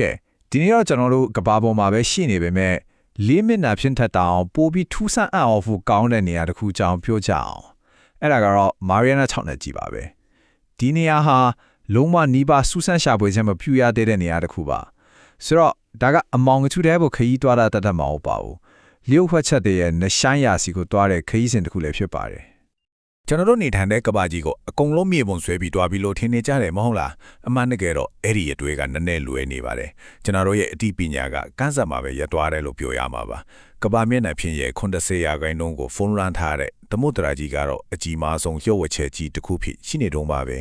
ကဲဒီနေ့တော့ကျွန်တော်တို့ကဘာပေါ်မှာပဲရှိနေပေမဲ့လေးမျက်နှာဖြင့်ထက်တောင်ပိုပြီးထူးဆန်းအံ့ဩဖို့ကောင်းတဲ့နေရာတစ်ခုကြောင်းပြောကြအောင်အဲ့ဒါကတော့မာရီယာနာ6နဲ့ကြည်ပါပဲဒီနေရာဟာလုံးဝနီးပါးစူးစမ်းရှာဖွေခြင်းမပြုရသေးတဲ့နေရာတစ်ခုပါဆိုတော့ဒါကအမောင်ကချူတဲ့ဘုခရီးသွားတာတတ်တတ်မဟုတ်ပါဘူးလျှို့ဝှက်ချက်တွေရဲ့နရှိုင်းရာစီကိုသွားတဲ့ခရီးစဉ်တစ်ခုလည်းဖြစ်ပါတယ် ကျွန်တော်တို့နေထိုင်တဲ့ကဘာကြီးကိုအကုန်လုံးမြေပုံဆွဲပြီးတွားပြီးလို့ထင်နေကြတယ်မဟုတ်လားအမှန်တကယ်တော့အဲ့ဒီအတွေ့ကနည်းနည်းလွယ်နေပါတယ်ကျွန်တော်တို့ရဲ့အသိပညာကကန်းစက်မှာပဲရပ်သွားတယ်လို့ပြောရမှာပါကဘာမျက်နှာဖြင့်ရဲ့80ရာခိုင်နှုန်းကိုဖုန်းရန်ထားတဲ့သမုဒ္ဒရာကြီးကတော့အကြီးမားဆုံးလျှို့ဝှက်ချက်ကြီးတစ်ခုဖြစ်ရှိနေတော့ပါပဲ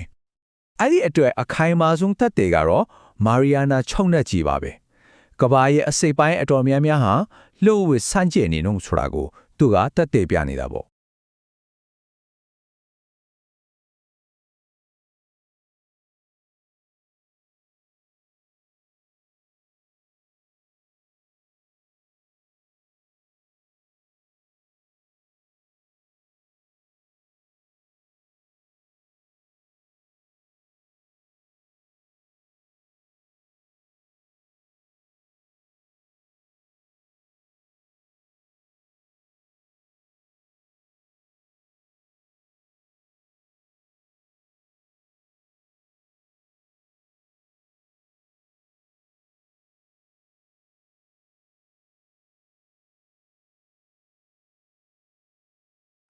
အဲ့ဒီအတွက်အခိုင်အမာဆုံးသက်တွေကတော့မာရီယာနာ6နဲ့ကြည်ပါပဲကဘာရဲ့အစိပ်ပိုင်းအတော်များများဟာလှုပ်ဝစ်ဆန့်ကျင်နေနှုံဆိုတာကိုသူကသက်သေပြနေတာပေါ့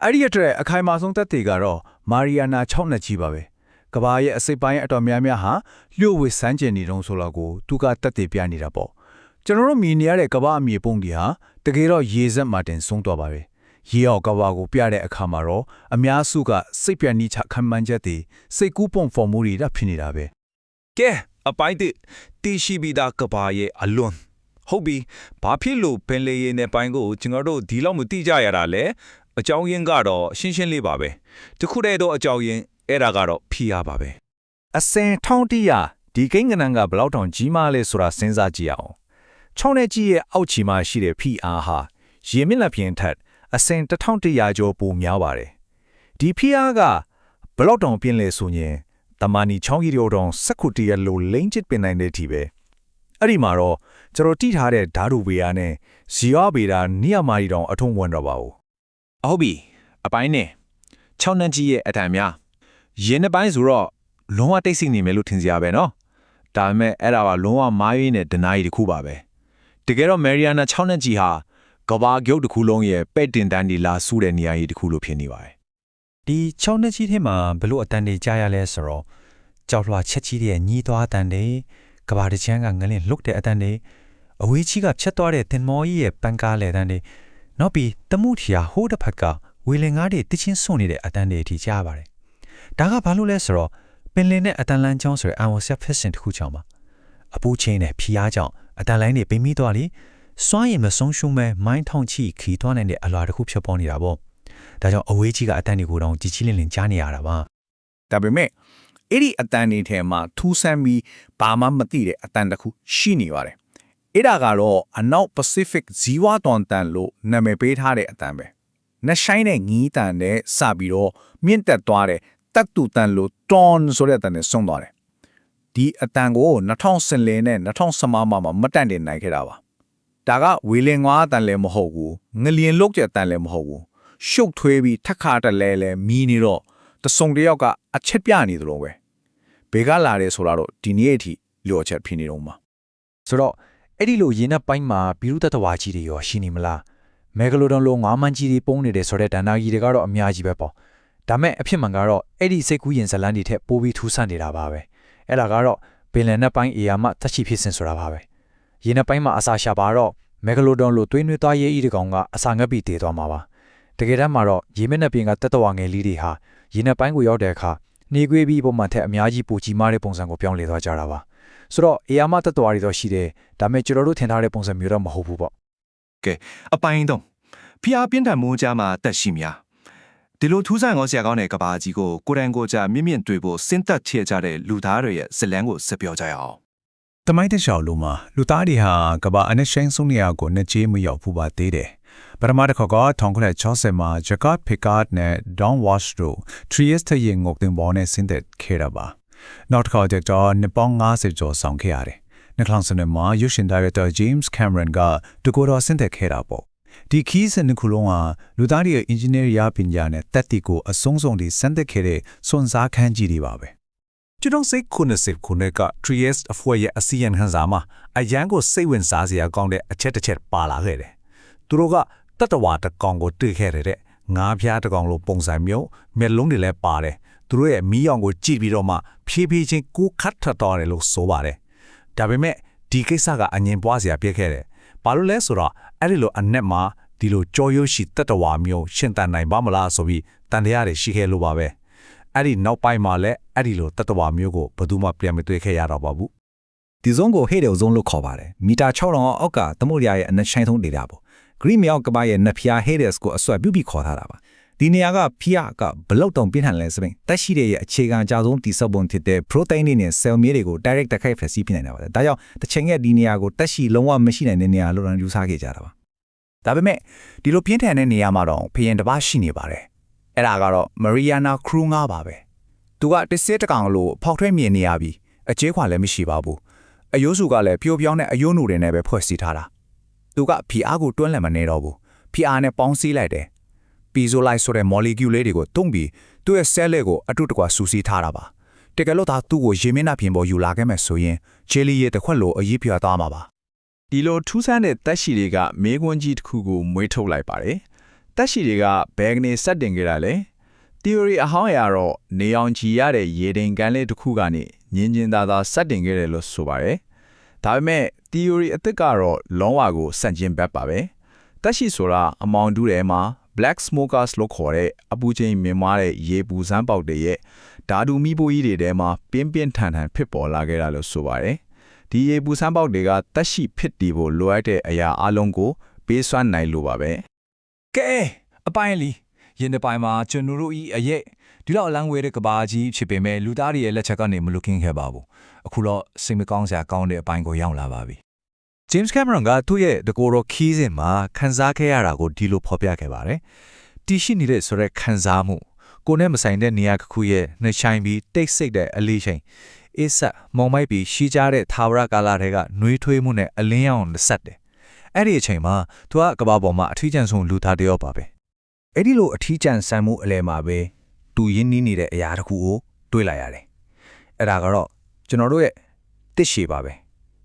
အဲ့ဒီအတွက်အခိုင်အမာဆုံးသက်သေကတော့မာရီယာနာ6နဲ့ကြီးပါပဲကဘာရဲ့အစိပ်ပိုင်းအတော်များများဟာလျှို့ဝှက်ဆန်းကျင်နေတုံးဆိုတော့ကိုသူကသက်သေပြနေတာပေါ့ကျွန်တော်တို့မြင်နေရတဲ့ကဘာအမြေပုံတွေဟာတကယ်တော့ရေစက်မှာတင်ဆုံးသွားပါပဲရေအောက်ကဘာကိုပြတဲ့အခါမှာတော့အများစုကစိတ်ပြနိချခံမှန်းချက်တွေစိတ်ကူးပုံဖော်မှုတွေဒါဖြစ်နေတာပဲကဲအပိုင်းတစ်တီရှိပြီးသားကဘာရဲ့အလွန်ဟုတ်ပြီဘာဖြစ်လို့ပင်လေရင်နဲ့ပိုင်းကိုကျွန်တော်တို့ဒီလောက်မတိကြရတာလဲ အကြောင်းရင်းကတော့ရှင်းရှင်းလေးပါပဲတခုတည်းတော့အကြောင်းရင်းအဲ့ဒါကတော့ဖီးရပါပဲအစင်ထောင်းတီးရဒီကိန်းကနန်ကဘလောက်တောင်ကြီးမားလဲဆိုတာစဉ်းစားကြည့်အောင်ချောင်းနဲ့ကြီးရဲ့အောက်ချီမှာရှိတဲ့ PR ဟာရေမြင့်လက်ပြင်ထက်အစင်1100ကျော်ပိုများပါတယ်ဒီ PR ကဘလောက်တောင်ပြင်းလဲဆိုရင်တမန်နီချောင်းကြီးတို့တောင်စက္ခုတရလိုလိမ့်ချစ်ပင်နိုင်တဲ့အထိပဲအဲ့ဒီမှာတော့ကျွန်တော်တိထားတဲ့ဓာတ်ရူဗေယာနဲ့ဇီဝဗေဒာနိယမာရီတောင်အထုံးဝင်တော့ပါဘူး ဟုတ်ပြီအပိုင်းနဲ့6နန်းကြီးရဲ့အတန်များရင်းနှပိုင်းဆိုတော့လုံးဝတိတ်ဆိတ်နေမယ်လို့ထင်စရာပဲနော်ဒါပေမဲ့အဲ့ဒါကလုံးဝမားရင်းတဲ့ဒနာရီတစ်ခုပါပဲတကယ်တော့မယ်ရီယာနာ6နန်းကြီးဟာကဘာဂုတ်တစ်ခုလုံးရဲ့ပဲ့တင်တန်းဒီလာဆူတဲ့နေရာကြီးတစ်ခုလို့ဖြစ်နေပါတယ်ဒီ6နန်းကြီးထဲမှာဘလို့အတန်တွေကြားရလဲဆိုတော့ကြောက်လွှာချက်ကြီးတဲ့ညီးသွားအတန်တွေကဘာတချမ်းကငလင်းလှုပ်တဲ့အတန်တွေအဝေးကြီးကဖြတ်သွားတဲ့တင်မောကြီးရဲ့ပန်ကားလေတန်တွေ နောက်ပြီးတမှုထီယာဟိုးတစ်ဖက်ကဝေလင်ငါးတွေတချင်းစွန့်နေတဲ့အတန်တွေအထိကြားပါတယ်ဒါကဘာလို့လဲဆိုတော့ပင်လင်နဲ့အတန်လန်းချောင်းဆိုတဲ့အန်ဝဆက်ဖက်စင်တစ်ခုချောင်းပါအပူချင်းနဲ့ဖီအားကြောင့်အတန်လိုင်းတွေပိမိသွားလိစွမ်းရည်မဆုံးရှုံးမဲ့မိုင်းထောင်ချီခီသွားနိုင်တဲ့အလွာတစ်ခုဖြစ်ပေါ်နေတာပေါ့ဒါကြောင့်အဝေးကြီးကအတန်တွေကိုတော့ကြီးကြီးလင်းလင်းကြားနေရတာပါဒါပေမဲ့အဲ့ဒီအတန်တွေထဲမှာထူးဆန်းပြီးဘာမှမသိတဲ့အတန်တစ်ခုရှိနေပါတယ် အဲ့ဒါကတော့အနောက် Pacific ဇီဝတွန်တန်လို့နာမည်ပေးထားတဲ့အတန်ပဲနှဆိုင်တဲ့ငီးတန်နဲ့စပြီးတော့မြင့်တက်သွားတဲ့တက်တူတန်လို့တွန်ဆိုတဲ့အတန်နဲ့ဆုံးသွားတယ်ဒီအတန်ကို2014နဲ့2015မှာမတက်တင်နိုင်ခဲ့တာပါဒါကဝေလင်ငွားအတန်လည်းမဟုတ်ဘူးငလျင်လုတ်တဲ့အတန်လည်းမဟုတ်ဘူးရှုပ်ထွေးပြီးထက်ခါတက်လဲလဲမီးနေတော့တစုံတစ်ယောက်ကအချက်ပြနေသလိုပဲဘေကလာတယ်ဆိုတာတော့ဒီနေ့အထိလျော်ချက်ဖြစ်နေတော့မှာဆိုတော့ အဲ့ဒီလိုရင်းနှက်ပိုင်းမှာဘီရုတတဝါကြီးတွေရောရှိနေမလားမဂလိုဒွန်လိုငါးမန်းကြီးတွေပုံနေတယ်ဆိုတဲ့ဒဏ္ဍာကြီးတွေကတော့အများကြီးပဲပေါ့ဒါမဲ့အဖြစ်မှန်ကတော့အဲ့ဒီစိတ်ကူးရင်ဇလန်းတွေထက်ပိုပြီးထူးဆန်းနေတာပါပဲအဲ့ဒါကတော့ပင်လယ်နှက်ပိုင်းအေယာမသက်ရှိဖြစ်စဉ်ဆိုတာပါပဲရင်းနှက်ပိုင်းမှာအစာရှာပါတော့မဂလိုဒွန်လိုသွေးနွေးသွားရေးဤတကောင်ကအစာငတ်ပြီးတည်သွားမှာပါတကယ်တမ်းမှာတော့ရေမျက်နှာပြင်ကတက်တဝါငယ်လေးတွေဟာရင်းနှက်ပိုင်းကိုရောက်တဲ့အခါနေခွေးပြီးပုံမှန်ထက်အများကြီးပိုကြီးမားတဲ့ပုံစံကိုပြောင်းလဲသွားကြတာပါ ဆိုတော့အေယာမတက်တဝါတွေတော့ရှိတယ်ဒါမဲ့ကျွန်တော်တို့ထင်ထားတဲ့ပုံစံမျိုးတော့မဟုတ်ဘူးပေါ့အပိုင်းတော့ဖီးအားပြင်းထန်မှုကြားမှာတက်ရှိများဒီလိုထူးဆန်းကောဆရာကောင်းတဲ့ကဘာကြီးကိုကိုရန်ကိုကြမြင့်မြင့်တွေ့ဖို့စဉ်သက်ချေကြတဲ့လူသားတွေရဲ့ဇလန်းကိုဆက်ပြောကြရအောင်တမိုင်းတလျှောက်လုံးမှာလူသားတွေဟာကမ္ဘာအနက်ရှိန်ဆုံးနေရာကိုနှစ်ချေးမရောက်ဘူးပါသေးတယ်ပထမတစ်ခါက1960မှာဂျကာဖီကာတ်နဲ့ဒေါန်ဝါ့ရှ်တို့ထရီယက်စ်ရဲ့ငုတ်တင်ပေါ်နဲ့ဆင်းသက်ခဲ့တာပါ နောက်တစ်ခါကျတော့နှစ်ပေါင်း90ကျော်ဆောင်ခဲ့ရတယ်နှကလောင်စနမှာရုပ်ရှင်ဒါရိုက်တာ James Cameron ကတကောတော်ဆင့်သက်ခဲ့တာပေါ့ဒီခီးစနစ်ခုလုံးဟာလူသားတွေရဲ့ engineer ရာပညာနဲ့တက်တီကိုအဆုံးစုံဒီဆင့်သက်ခဲ့တဲ့စွန်စားခန်းကြီးတွေပါပဲကျွန်တော်စိတ်90ခုနှစ်က Trieste အဖွဲ့ရဲ့အစီရင်ခံစာမှာအရန်ကိုစိတ်ဝင်စားစရာကောင်းတဲ့အချက်တစ်ချက်ပါလာခဲ့တယ်။သူတို့ကတတဝါတစ်ကောင်ကိုတွေ့ခဲ့ရတဲ့ငါးပြားတစ်ကောင်လိုပုံစံမျိုးမျက်လုံးတွေလည်းပါတယ်။ သူတို့ရဲ့မီးရောင်ကိုကြည့်ပြီးတော့မှဖြည်းဖြည်းချင်းကိုခတ်ထတော်တယ်လို့ဆိုပါတယ်။ဒါပေမဲ့ဒီကိစ္စကအငြင်းပွားစရာပြခဲ့တယ်။ဘာလို့လဲဆိုတော့အဲ့ဒီလိုအနက်မှာဒီလိုကြော်ရွရှိတတဝါမျိုးရှင်းတန်နိုင်ပါမလားဆိုပြီးတန်တရားတွေရှိခဲ့လို့ပါပဲ။အဲ့ဒီနောက်ပိုင်းမှာလည်းအဲ့ဒီလိုတတဝါမျိုးကိုဘယ်သူမှပြန်မတွေ့ခဲ့ရတော့ပါဘူးဒီဇုံကိုဟဲ့တယ်ဇုံလို့ခေါ်ပါတယ်မီတာ6000အောက်ကသမုဒ္ဒရာရဲ့အနက်ရှိုင်းဆုံးဒေတာပေါ့ဂရိမြောက်ကမရဲ့နဖျားဟဲ့တယ်ကိုအစွဲပြုတ်ပြီးခေါ်ထားတာပါ ဒီနေရာကဖျားကဘလောက်တောင်ပြင်းထန်လဲဆိုရင်တက်ရှိတဲ့ရဲ့အခြေခံအကြဆုံးတိစောက်ပုံဖြစ်တဲ့ protein တွေနဲ့ cell မြေတွေကို direct တိုက်ခိုက်ဖျက်ဆီးပြနိုင်တာပါဒါကြောင့်တစ်ချိန်ရဲ့ဒီနေရာကိုတက်ရှိလုံးဝမရှိနိုင်တဲ့နေရာလို့ရန်ယူဆခဲ့ကြတာပါဒါပေမဲ့ဒီလိုပြင်းထန်တဲ့နေရာမှာတော့ဖရင်တစ်ပါးရှိနေပါတယ်အဲ့ဒါကတော့ Mariana Crew ငါပါပဲသူကတစ်စစ်တကောင်လို့ဖောက်ထွဲမြင်နေရပြီးအကျေးခွာလည်းမရှိပါဘူးအယိုးစုကလည်းပျော်ပြောင်းတဲ့အယိုးနုတွေနဲ့ပဲဖွဲ့စည်းထားတာသူကဖီအားကိုတွန်းလှန်မနေတော့ဘူးဖီအားနဲ့ပေါင်းစည်းလိုက်တယ် ပီဇိုလိုက်ဆိုတဲ့ molecule လေးတွေကိုတုံးပြီးသူ့ရဲ့ cell လေးကိုအတုတကွာစူးစီးထားတာပါတကယ်လို့ဒါသူ့ကိုရေမင်းနာပြင်ပေါ်ယူလာခဲ့မယ်ဆိုရင်ချေလီရဲ့တစ်ခွက်လိုအရေးပြသွားမှာပါဒီလိုထူးဆန်းတဲ့တက်ရှိတွေကမေးခွန်းကြီးတစ်ခုကိုမွေးထုတ်လိုက်ပါတယ်တက်ရှိတွေကဘယ်ကနေစတင်ခဲ့တာလဲ theory အဟောင်းအရာတော့နေအောင်ကြည်ရတဲ့ရေတင်ကန်းလေးတစ်ခုကနေညင်ညင်သာသာစတင်ခဲ့တယ်လို့ဆိုပါတယ်ဒါပေမဲ့ theory အသစ်ကတော့လုံးဝကိုစန့်ကျင်ဘက်ပါပဲတက်ရှိဆိုတာအမောင်တူးထဲမှာ black smokers လို့ခေါ်တဲ့အပူချိန်မြင့်မားတဲ့ရေပူစမ်းပေါက်တွေရဲ့ဓာတုမီးပိုးကြီးတွေထဲမှာပြင်းပြင်းထန်ထန်ဖြစ်ပေါ်လာခဲ့တာလို့ဆိုပါတယ်ဒီရေပူစမ်းပေါက်တွေကတက်ရှိဖြစ်တည်ဖို့လိုအပ်တဲ့အရာအလုံးကိုပေးစွမ်းနိုင်လို့ပါပဲကဲအပိုင်းလီယင်းတစ်ပိုင်းမှာကျွန်တော်တို့ဤအရဲ့ဒီလောက်အလန်းဝဲတဲ့ကဘာကြီးဖြစ်ပေမဲ့လူသားတွေရဲ့လက်ချက်ကနေမလွတ်ကင်းခဲ့ပါဘူးအခုတော့စိတ်မကောင်းစရာကောင်းတဲ့အပိုင်းကိုရောက်လာပါပြီ James Cameron ကသူ့ရဲ့တကောတော်ခီးစဉ်မှာခန်းစားခဲ့ရတာကိုဒီလိုဖော်ပြခဲ့ပါတယ်။တီရှိနေတဲ့ဆိုတဲ့ခန်းစားမှုကိုနဲ့မဆိုင်တဲ့နေရာတစ်ခုရဲ့နှချိုင်းပြီးတိတ်ဆိတ်တဲ့အလေးချိန်အေးဆက်မုံမိုက်ပြီးရှိကြတဲ့သာဝရကာလာတွေကနှွေးထွေးမှုနဲ့အလင်းရောင်ဆက်တယ်။အဲ့ဒီအချိန်မှာသူကကဘာပေါ်မှာအထီးကျန်ဆုံးလူသားတယောက်ပါပဲ။အဲ့ဒီလိုအထီးကျန်ဆန်မှုအလဲမှာပဲသူရင်းနှီးနေတဲ့အရာတစ်ခုကိုတွေးလိုက်ရတယ်အဲ့ဒါကတော့ကျွန်တော်တို့ရဲ့တစ်ရှည်ပါပဲ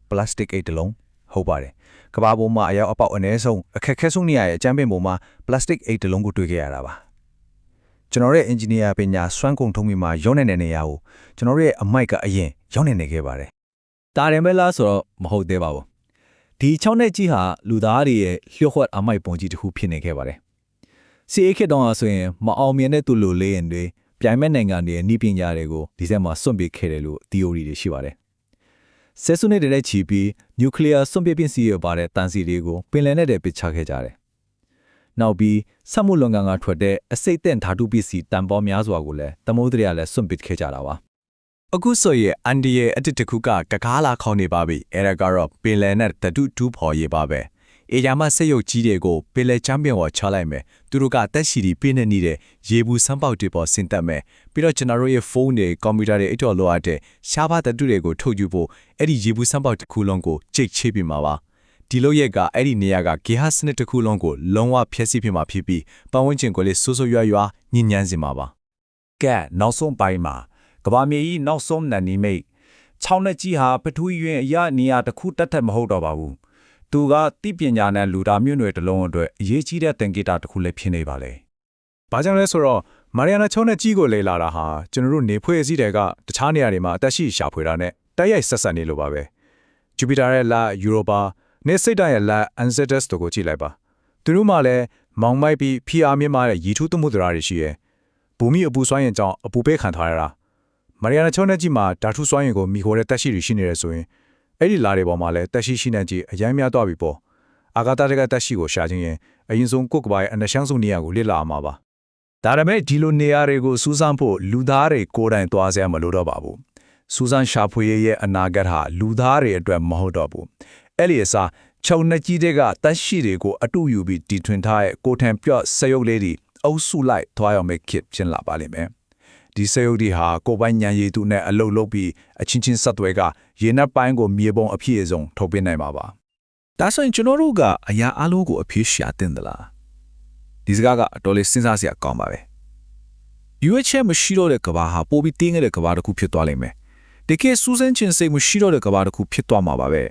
ပလတ်စတစ်အိတ်တစ်လုံး ဟုတ်ပါတယ်ကဘာပေါ်မှာအရောက်အပေါက်အ ਨੇ ဆုံးအခက်ခဲဆုံးနေရရဲ့အကျန်းပင်ပေါ်မှာပလတ်စတစ်အိတ်တစ်လုံးကိုတွေ့ခဲ့ရတာပါကျွန်တော်ရဲ့ engineer ပညာစွမ်းကုန်ထုံးပြီးမှရုံးနေတဲ့နေရာကိုကျွန်တော်ရဲ့အမိုက်ကအရင်ရောက်နေနေခဲ့ပါတယ်တာတယ်မဲလားဆိုတော့မဟုတ်သေးပါဘူးဒီ6နှစ်ကြီးဟာလူသားတွေရဲ့လျှို့ဝှက်အမိုက်ပုံကြီးတစ်ခုဖြစ်နေခဲ့ပါတယ်စီအေးခေတ်တုန်းကဆိုရင်မအောင်မြင်တဲ့သူလူလေးရင်တွေပြိုင်မဲ့နိုင်ငံတွေရဲ့ဤပညာတွေကိုဒီဆက်မှာစွန့်ပစ်ခဲ့တယ်လို့ theory တွေရှိပါတယ် ဆဲဆုနဲ့တည်းချီပြီးနျူကလ িয়ার စွန့်ပစ်ပစ္စည်းရပါတဲ့တန်စီတွေကိုပင်လယ်နဲ့တည်းပစ်ချခဲ့ကြတယ်နောက်ပြီးစက်မှုလုပ်ငန်းကထွက်တဲ့အစိတ်တဲ့ဓာတုပစ္စည်းတန်ပေါများစွာကိုလည်းသမုဒ္ဒရာလည်းစွန့်ပစ်ခဲ့ကြတာပါအခုဆိုရင်အန်ဒီရဲ့အတစ်တစ်ခုကကကားလာခေါင်းနေပါပြီအဲ့ဒါကတော့ပင်လယ်နဲ့တတုတူးဖော်ရေးပါပဲ အေယာမဆက်ရုပ်ကြီးတွေကိုပင်လယ်ချမ်းပင်ဝချလိုက်မယ်သူတို့ကတက်ရှိတီပြင်းနေနေတဲ့ရေဘူးစမ်းပေါက်တွေပေါ်ဆင်တက်မယ်ပြီးတော့ကျွန်တော်တို့ရဲ့ဖုန်းတွေကွန်ပျူတာတွေအတော်လိုအပ်တဲ့ရှားပါတတုတွေကိုထုတ်ယူဖို့အဲ့ဒီရေဘူးစမ်းပေါက်တစ်ခုလုံးကိုကြိတ်ချေးပြမှာပါဒီလိုရက်ကအဲ့ဒီနေရာကဂေဟစနစ်တစ်ခုလုံးကိုလုံးဝဖျက်ဆီးပြမှာဖြစ်ပြီးပတ်ဝန်းကျင်ကိုလည်းဆိုးဆိုးရွားရွားညှဉ်းညမ်းစေမှာပါကဲနောက်ဆုံးပိုင်းမှာကဘာမြေကြီးနောက်ဆုံးနန်နီမိတ်6နှစ်ကြီးဟာပထဝီယင်အရာနေရာတစ်ခုတက်တက်မဟုတ်တော့ပါဘူး သူကတိပညာနဲ့လူသားမျိုးနွယ်တစ်လုံးအတွက်အရေးကြီးတဲ့သင်္ကေတတစ်ခုလည်းဖြစ်နေပါလေ။ဘာကြောင့်လဲဆိုတော့မာရီယာနာချုံးနဲ့ကြီးကိုလေလာတာဟာကျွန်တော်တို့နေဖွဲ့စည်းတဲ့ကတခြားနေရာတွေမှာအသက်ရှိရှာဖွေတာနဲ့တိုက်ရိုက်ဆက်ဆက်နေလို့ပါပဲ။ Jupiter ရဲ့လယူရိုပါနဲ့စိတ်တိုင်းရဲ့လ Enceladus တို့ကိုကြည့်လိုက်ပါ။သူတို့မှလည်းမောင်မိုက်ပြီးဖိအားမြင့်မားတဲ့ရည်ထူးသမှုဒရာတွေရှိရဲ့။ဘူမိအပူစွမ်းရင်ကြောင့်အပူပေးခံထားရတာ။မာရီယာနာချုံးနဲ့ကြီးမှာဓာတုစွမ်းရင်ကိုမိခိုတဲ့တက်ရှိတွေရှိနေတယ်ဆိုရင် အဲ့ဒီလာတွေပေါ်မှာလည်းတက်ရှိရှိနေကြီးအရင်များတော့ပြီပေါ့။အာဂါတာတကတက်ရှိကိုရှာခြင်းရင်အရင်ဆုံးကိုယ့်ကဘာရဲ့အနရှမ်းဆုံးနေရာကိုလေ့လာအောင်ပါပါ။ဒါပေမဲ့ဒီလိုနေရာတွေကိုစူးစမ်းဖို့လူသားတွေကိုယ်တိုင်သွားစရာမလိုတော့ပါဘူးစူးစမ်းရှာဖွေရေးရဲ့အနာဂတ်ဟာလူသားတွေအတွက်မဟုတ်တော့ဘူးအဲ့ဒီအစားခြုံနှကြီးတွေကတက်ရှိတွေကိုအတူယူပြီးတီထွင်ထားတဲ့ကိုထံပြော့စရုပ်လေးတွေအုပ်စုလိုက်သွားရမယ့်ခစ်ဖြစ်လာပါလိမ့်မယ် ဒီစက်ရုပ်တွေဟာကိုယ်ပိုင်ဉာဏ်ရည်သူနဲ့အလုပ်လုပ်ပြီးအချင်းချင်းဆက်သွဲကရေနက်ပိုင်းကိုမြေပုံအပြည့်အစုံထုတ်ပေးနိုင်ပါပါဒါဆိုရင်ကျွန်တော်တို့ကအရာအလုံးကိုအဖြေရှာတင်သလားဒီစကားကအတော်လေးစဉ်းစားစရာကောင်းပါပဲရွေးချက်မရှိတော့တဲ့ကဘာဟာပိုပြီးတင်းငယ်တဲ့ကဘာတစ်ခုဖြစ်သွားလိမ့်မယ်တကယ်စူးစမ်းခြင်းစိတ်မရှိတော့တဲ့ကဘာတစ်ခုဖြစ်သွားမှာပါပဲ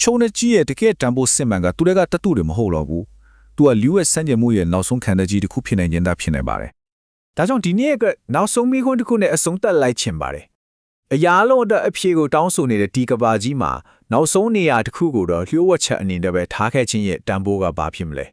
ချုံနဲ့ကြီးရဲ့တကယ်တန်ဖိုးစစ်မှန်ကသူတွေကတတူတွေမဟုတ်တော့ဘူးသူကလျူရဲ့စံကြမှုရဲ့နောက်ဆုံးခံတဲ့ကြီးတစ်ခုဖြစ်နိုင်ခြင်းသာဖြစ်နေပါတယ် ဒါကြောင့်ဒီနေ့ကနောက်ဆုံးမိခွန်းတစ်ခုနဲ့အဆုံးသတ်လိုက်ချင်ပါတယ်အရာလုံးအတွက်အဖြေကိုတောင်းဆိုနေတဲ့ဒီကဘာကြီးမှာနောက်ဆုံးနေရာတစ်ခုကိုတော့လျှို့ဝှက်ချက်အနေနဲ့ပဲထားခဲ့ခြင်းရဲ့တန်ဖိုးကဘာဖြစ်မလဲ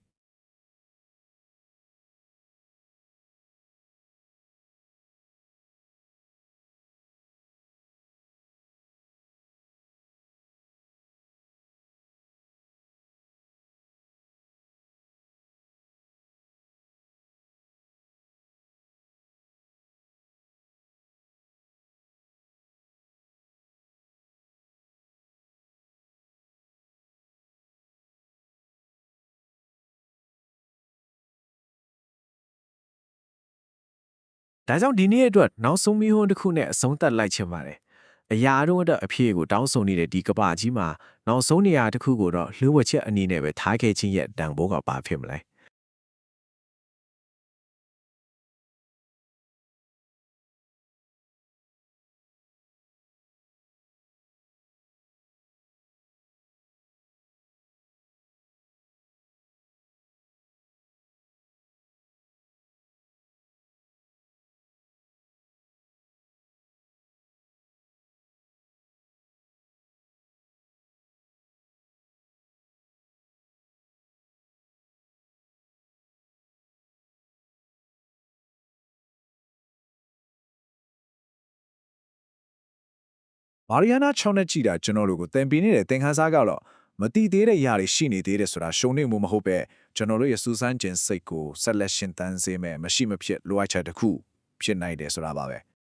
ဒါကြောင့်ဒီနေ့အတွက်နောက်ဆုံးမီးဟွန်းတစ်ခုနဲ့အဆုံးသတ်လိုက်ချင်ပါတယ်။အရာတို့အတွက်အဖြစ်ကိုတောင်းဆိုနေတဲ့ဒီကပ္ပကြီးမှာနောက်ဆုံးနေရာတစ်ခုကိုတော့လှုပ်ဝက်ချက်အနေနဲ့ပဲထားခဲ့ခြင်းရဲ့တန်ဖိုးကဘာဖြစ်မလဲ။။ မာရီယာနာချောင်းနဲ့ကြည်တာကျွန်တော်တို့ကိုသင်ပေးနေတဲ့သင်ခန်းစာကတော့မတိသေးတဲ့အရာတွေရှိနေသေးတယ်ဆိုတာရှုံနေမှုမဟုတ်ပဲကျွန်တော်တို့ရဲ့စူးစမ်းခြင်းစိတ်ကိုဆက်လက်ရှင်သန်စေမယ်မရှိမဖြစ်လိုအပ်ချက်တစ်ခုဖြစ်နိုင်တယ်ဆိုတာပါပဲ။